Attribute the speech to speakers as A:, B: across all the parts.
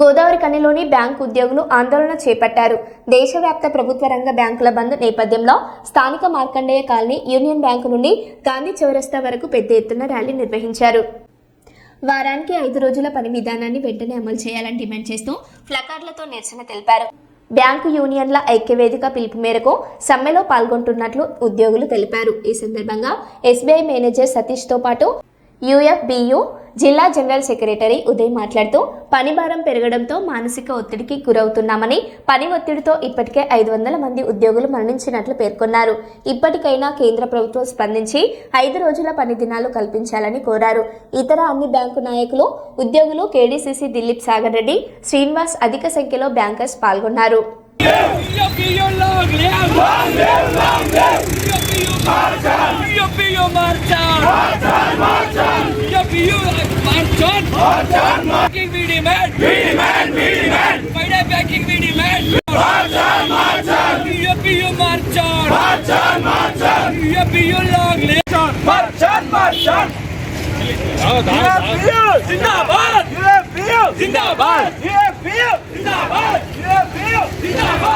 A: Godavari కనిలోని bank ఉద్యోగులు ఆందోళన చేపట్టారు. దేశవ్యాప్త ప్రభుత్వ రంగ బ్యాంకుల బంద్ నేపథ్యంలో స్థానిక మార్కండేయ కాలనీ యూనియన్ బ్యాంకు నుండి గాంధీ చౌరస్తా వరకు పెద్ద ఎత్తున ర్యాలీ నిర్వహించారు. వారానికి ఐదు రోజుల పని విధానాన్ని వెంటనే అమలు చేయాలని డిమాండ్ చేస్తూ ప్లకార్డులతో నిరసన తెలిపారు. బ్యాంకు యూనియన్ల ఐక్యవేదిక పిలుపు మేరకు సమ్మెలో పాల్గొంటున్నట్లు ఉద్యోగులు తెలిపారు. ఈ సందర్భంగా ఎస్బీఐ మేనేజర్ సతీష్తో పాటు యుఎఫ్బియు జిల్లా జనరల్ సెక్రటరీ ఉదయ్ మాట్లాడుతూ పని భారం పెరగడంతో మానసిక ఒత్తిడికి గురవుతున్నామని పని ఒత్తిడితో ఇప్పటికే ఐదు వందల మంది ఉద్యోగులు మరణించినట్లు పేర్కొన్నారు ఇప్పటికైనా కేంద్ర ప్రభుత్వం స్పందించి ఐదు రోజుల పని దినాలు కల్పించాలని కోరారు ఇతర అన్ని బ్యాంకు నాయకులు ఉద్యోగులు కేడీసీసీ దిలీప్ సాగర్ రెడ్డి శ్రీనివాస్ అధిక సంఖ్యలో బ్యాంకర్స్ పాల్గొన్నారు
B: Yopio long live! you Manchan Manchan Marking we demand We demand We demand Friday banking we demand Manchan Manchan UPU Manchan Manchan Manchan UPU long live Manchan Manchan जिंदाबाद जिंदाबाद जिंदाबाद जिंदाबाद जिंदाबाद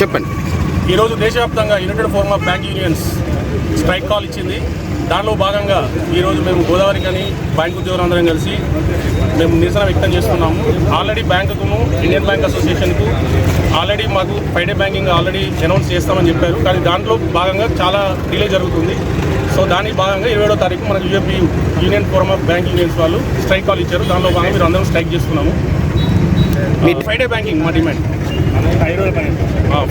C: చెప్పండి.
D: ఈరోజు దేశవ్యాప్తంగా United Forum of Bank Unions strike call ఇచ్చింది. దానిలో భాగంగా ఈరోజు మేము గోదావరి కానీ బ్యాంక్ ఉద్యోగులందరం కలిసి మేము నిరసన వ్యక్తం చేస్తున్నాము. ఆల్రెడీ బ్యాంకును ఇండియన్ బ్యాంక్ అసోసియేషన్కు ఆల్రెడీ మాకు five day banking already announce చేస్తామని చెప్పారు. కానీ దాంట్లో భాగంగా చాలా డిలే జరుగుతుంది. సో దానికి భాగంగా ఇరవై ఏడో తారీఖు మనకు UFB union forum of bank unions వాళ్ళు స్ట్రైక్ కాల్ ఇచ్చారు. దానిలో భాగంగా మీరు అందరం స్ట్రైక్ చేస్తున్నాము ఫైవ్ డే బ్యాంకింగ్ మా demand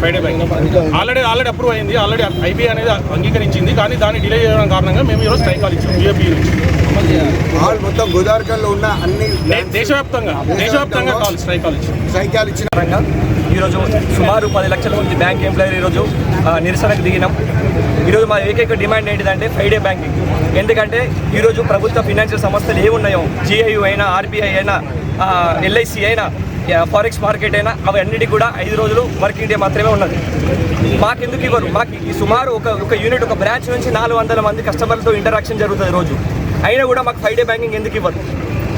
D: five day banking already already approve అయింది. ఆల్రెడీ ఐబీ అనేది అంగీకరించింది. కానీ దాన్ని డిలే చేయడం కారణంగా మేము ఈరోజు స్ట్రైక్
C: ఆల్ మొత్తం గోదావరికల్లో ఉన్న అన్ని
D: దేశవ్యాప్తంగా దేశవ్యాప్తంగా కాల్ స్ట్రైక్ కాల్ ఇచ్చాము
C: సైక్యాలు ఇచ్చిన
E: ఈరోజు సుమారు పది లక్షల మంది బ్యాంక్ ఎంప్లాయర్ ఈరోజు నిరసనకు దిగినాం. ఈరోజు మా ఏకైక డిమాండ్ ఏంటిదంటే ఫైవ్ డే బ్యాంకింగ్ ఎందుకంటే ఈరోజు ప్రభుత్వ ఫినాన్షియల్ సంస్థలు ఏమున్నాయో జిఐయు అయినా ఆర్బీఐ అయినా ఎల్ఐసి అయినా ఫారెక్స్ మార్కెట్ అయినా అవి అన్నిటి కూడా ఐదు రోజులు వర్కింగ్ డే మాత్రమే ఉన్నది. మాకెందుకు ఇవ్వరు? మాకు ఈ సుమారు ఒక ఒక యూనిట్ ఒక బ్రాంచ్ నుంచి నాలుగు వందల మంది కస్టమర్లతో ఇంటరాక్షన్ జరుగుతుంది రోజు. అయినా కూడా మాకు ఫైవ్ డే బ్యాంకింగ్ ఎందుకు ఇవ్వరు?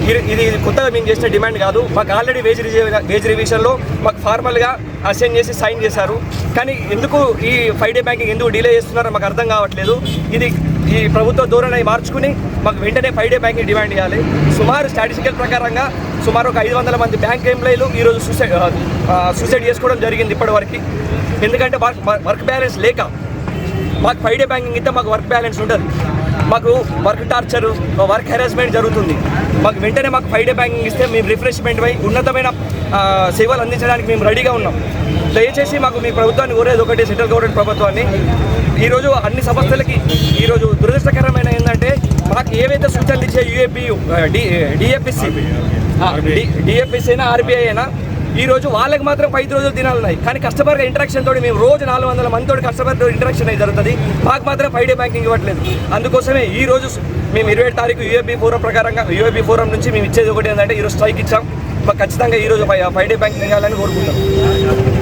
E: ఇది ఇది కొత్తగా మేము చేసిన డిమాండ్ కాదు. మాకు ఆల్రెడీ వేజ్ రిజే వేజ్ రివిజన్లో మాకు ఫార్మల్గా అసైన్ చేసి సైన్ చేశారు. కానీ ఎందుకు ఈ ఫైవ్ డే బ్యాంకింగ్ ఎందుకు డిలే చేస్తున్నారో మాకు అర్థం కావట్లేదు. ఇది ఈ ప్రభుత్వ ధోరణి మార్చుకుని మాకు వెంటనే ఫైవ్ డే బ్యాంకింగ్ డిమాండ్ చేయాలి సుమారు స్టాటిస్టికల్ ప్రకారంగా సుమారు ఒక ఐదు వందల మంది బ్యాంక్ ఎంప్లాయీలు ఈరోజు సూసైడ్ సూసైడ్ చేసుకోవడం జరిగింది ఇప్పటివరకు. ఎందుకంటే వర్క్ వర్క్ బ్యాలెన్స్ లేక మాకు ఫైవ్ డే బ్యాంకింగ్ ఇస్తే మాకు వర్క్ బ్యాలెన్స్ ఉండదు. మాకు వర్క్ టార్చర్ వర్క్ హెరాస్మెంట్ జరుగుతుంది. మాకు వెంటనే మాకు ఫైవ్ డే బ్యాంకింగ్ ఇస్తే మేము రిఫ్రెష్మెంట్ పై ఉన్నతమైన సేవలు అందించడానికి మేము రెడీగా ఉన్నాం. దయచేసి మాకు మీ ప్రభుత్వాన్ని కోరేది ఒకటి సెంట్రల్ గవర్నమెంట్ ప్రభుత్వాన్ని. ఈరోజు అన్ని సంస్థలకి ఈరోజు దురదృష్టకరమైన ఏంటంటే మాకు ఏవైతే సూచనలు ఇచ్చే యూఏపీ డి డిఎఫ్ఎస్సి డిఎఫ్ఎస్సి అయినా ఆర్బీఐ అయినా ఈ రోజు వాళ్ళకి మాత్రం ఐదు రోజులు దినాలు ఉన్నాయి. కానీ కస్టమర్ ఇంటరాక్షన్ తోటి మేము రోజు నాలుగు వందల మందితో కస్టమర్ ఇంటరాక్షన్ అయితే జరుగుతుంది. మాకు మాత్రం ఫైవ్ డే బ్యాంకింగ్ ఇవ్వట్లేదు. అందుకోసమే ఈ రోజు మేము ఇరవై తారీఖు యూఏబీ ఫోరం ప్రకారంగా యూఏబీ ఫోరం నుంచి మేము ఇచ్చేది ఒకటి ఏంటంటే ఈరోజు స్ట్రైక్ ఇచ్చాం. మాకు ఖచ్చితంగా ఈ రోజు ఫైవ్ డే బ్యాంకింగ్ ఇవ్వాలని కోరుకుంటాం